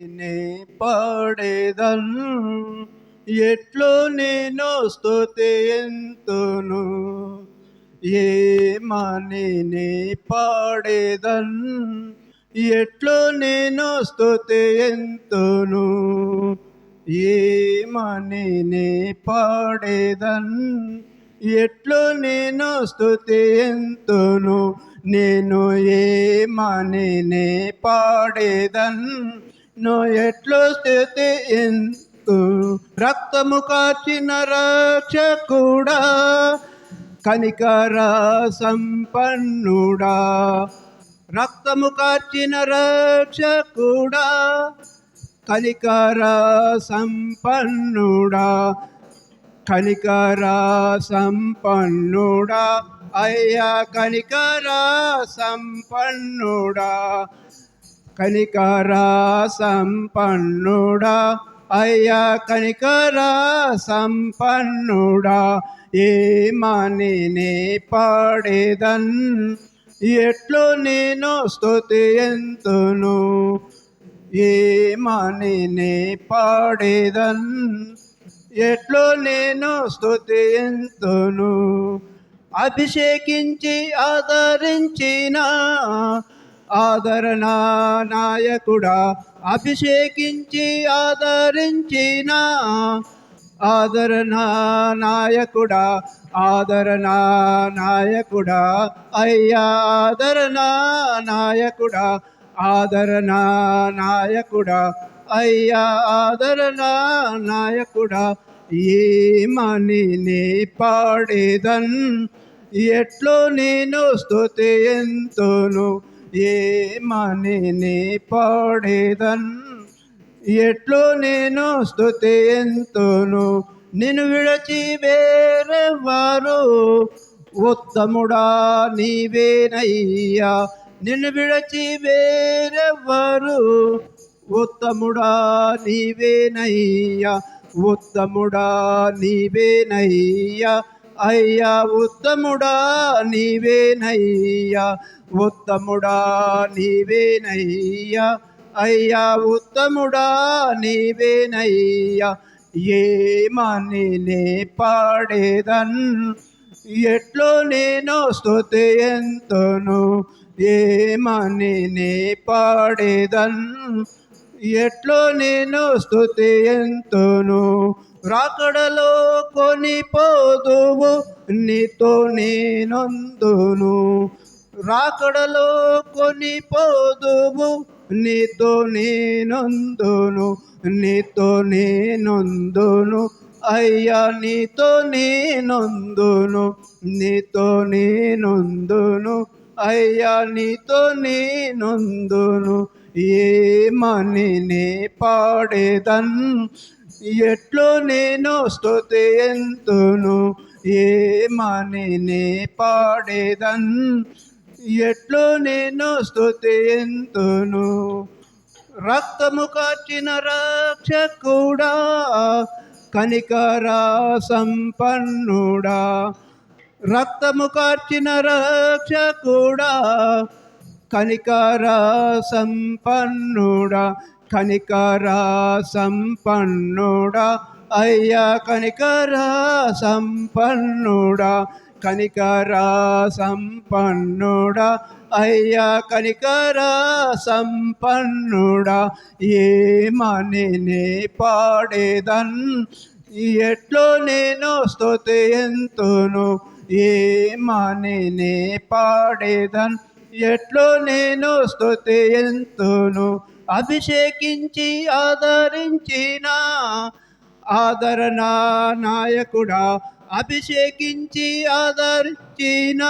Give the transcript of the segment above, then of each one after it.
నే పాడేదన్ ఎట్లో నేను స్తుతి ఎంతును ఏమని నే పాడేదన్ ఎట్లో నేను స్తుతి ఎంతును ఏమని నే పాడేదన్ ఎట్లో నేను స్తుతి ఎంతును. నేను ఏమని నే పాడేదన్ నో ఎట్లో స్థితి ఎంతు రక్తము కాచిన రక్షకుడా కనికర సంపన్నుడా రక్తము కార్చిన రక్షకుడా కనికర సంపన్నుడా కనికర సంపన్నుడా అయ్యా కనికర సంపన్నుడా. కనికరా సంపన్నుడా అయ్యా కనికరా సంపన్నుడా ఏమని నే పాడేదన్? ఎట్లు నేను స్థుతి ఎంతును ఏమని నే పాడేదన్? ఎట్లో నేను స్థుతి ఎంతును అభిషేకించి ఆదరించిన ఆదరణ నాయకుడా అభిషేకించి ఆదరించిన. ఆదరణ నాయకుడా ఆదరణ నాయకుడా అయ్యా ఆదరణ నాయకుడా ఆదరణ నాయకుడా అయ్యా ఆదరణ నాయకుడా ఏమని మణిని పాడేదన్. ఎట్లో నేను స్థుతి ఎంతోను ఏమని నే పాడేదన్. ఎట్లు నేను స్తుతి ఎంతోను నిన్ను విడచి వేరెవ్వరు ఉత్తముడా నీవేనయ్యా నిన్ను విడచి వేరెవ్వరు ఉత్తముడా నీవేనయ్యా ఉత్తముడా నీవేనయ్యా. అయ్యా ఉత్తముడా నీవేనయ్యా ఉత్తముడా నీవేనయ్యా అయ్యా ఉత్తముడా నీవేనయ్యా ఏమని నే పాడేదన్ ఎట్లో నేను స్థుతి ఎంతను ఏమని నే పాడేదన్ ఎట్లో నేను స్థుతి ఎంతను? రాకడలో కొనిపోదువు నీతో నేనొందును. రాకడలో కొనిపోదువు నీతో నేనొందును. నీతో నేనొందును. అయ్యా నీతో నేనొందును. నీతో నేనొందును. అయ్యా నీతో నేనందును ఏమని నే పాడేదన్? ఎట్లో నేను స్తుతి ఎంతును ఏమని నే పాడేదన్? ఎట్లో నేను స్తుతి ఎంతును రక్తము కాచిన రక్షకుడా కనికరా సంపన్నుడా రక్తము కార్చిన రక్షకుడా కనికర సంపన్నుడా కనికర సంపన్నుడా అయ్యా కనికర సంపన్నుడా కనికర సంపన్నుడా అయ్యా కనికర సంపన్నుడా ఏమని నే పాడేదన్ ఎట్లో నేను స్తుతి ఎంతును మానే నే పాడేదన్. ఎట్లో నేను స్తుతి ఎంతును అభిషేకించి ఆదరించిన. ఆదరణ నాయకుడా అభిషేకించి ఆదరించిన.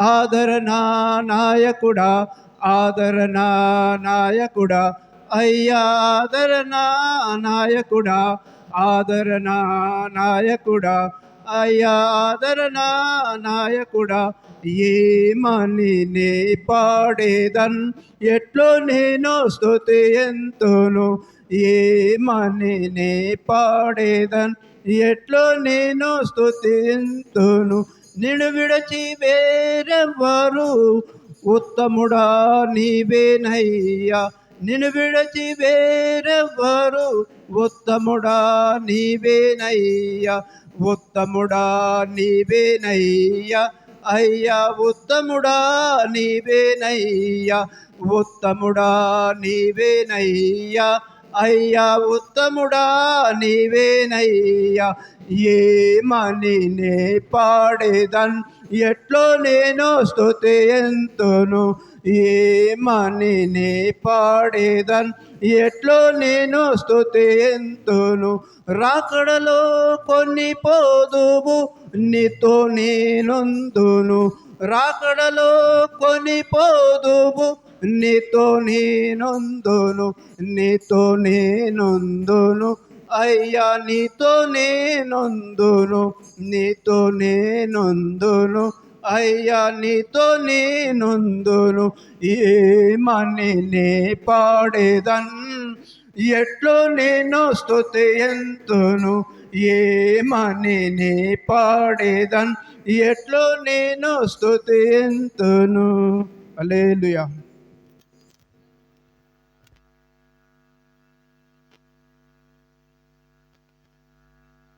ఆదరణ నాయకుడా ఆదరణ నాయకుడా అయ్యా ఆదరణ నాయకుడా. ఆదరణ నాయకుడా అయ్యా ఆదరణ నాయకుడా ఏమని నే పాడేదన్ ఎట్లో నేను స్థుతి ఎంతోను ఏమని నే పాడేదన్ ఎట్లో నేను స్తుతింతును నిన్ను విడచి వేరెవ్వరు ఉత్తముడా నీవేనయ్యా నిన్ను విడచి వేరెవ్వరు ఉత్తముడా నీవేనయ్యా ఉత్తముడా నీవేనయ్యా అయ్యా ఉత్తముడా నీవేనయ్యా ఉత్తముడా నీవేనయ్యా అయ్యా ఉత్తముడా నీవేనయ్యా. ఏమని నే పాడేదన్? ఎట్లో నేను స్థుతి ఎంతును? ఏమని నే పాడేదన్? ఎట్లో నేను స్థుతి ఎంతును? రాకడలో కొన్ని పోదువు నీతో నేనుందును. రాకడలో కొని పోదువు నీతో నేనొందును నీతో నేనొందును. అయ్యా నీతో నేనొందును నీతో నేనొందును. అయ్యా నీతో నేనొందును. ఏమని నే పాడేదన్? ఎట్లో నేను స్తుతి ఎంతును ఏమని నే పాడేదన్? ఎట్లు నేను స్తుతి ఎంతును అలేలుయా